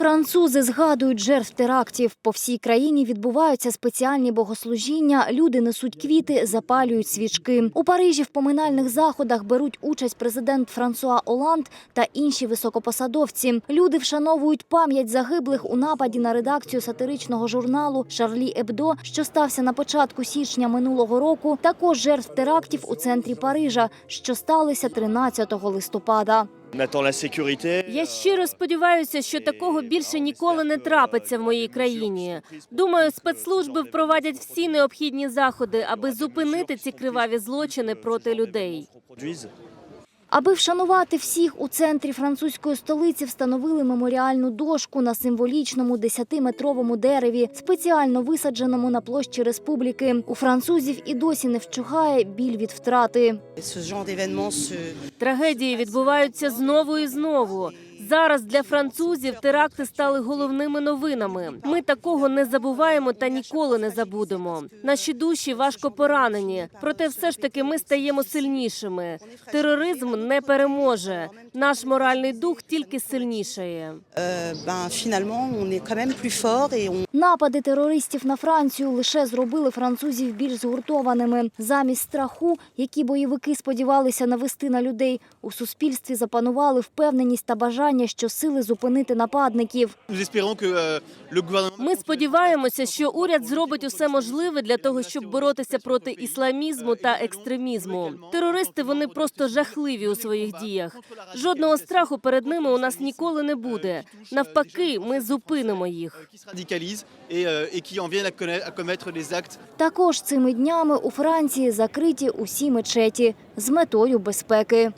Французи згадують жертв терактів. По всій країні відбуваються спеціальні богослужіння. Люди несуть квіти, запалюють свічки. У Парижі в поминальних заходах беруть участь президент Франсуа Оланд та інші високопосадовці. Люди вшановують пам'ять загиблих у нападі на редакцію сатиричного журналу Шарлі Ебдо, що стався на початку січня минулого року. Також жертв терактів у центрі Парижа, що сталися 13 листопада. Я щиро сподіваюся, що такого більше ніколи не трапиться в моїй країні. Думаю, спецслужби впровадять всі необхідні заходи, аби зупинити ці криваві злочини проти людей. Аби вшанувати всіх у центрі французької столиці, встановили меморіальну дошку на символічному 10-метровому дереві, спеціально висадженому на площі республіки. У французів і досі не вщухає біль від втрати. Трагедії відбуваються знову і знову. Зараз для французів теракти стали головними новинами. Ми такого не забуваємо та ніколи не забудемо. Наші душі важко поранені, проте все ж таки ми стаємо сильнішими. Тероризм не переможе. Наш моральний дух тільки сильнішає. Напади терористів на Францію лише зробили французів більш згуртованими. Замість страху, які бойовики сподівалися навести на людей, у суспільстві запанували впевненість та бажання, що сили зупинити нападників. Gouvernement Ми сподіваємося, що уряд зробить усе можливе для того, щоб боротися проти ісламізму та екстремізму. Терористи вони просто жахливі у своїх діях. Жодного страху перед ними у нас ніколи не буде. Навпаки, ми зупинимо їх. qui se radicalisent euh, Також цими днями у Франції закриті усі мечеті з метою безпеки.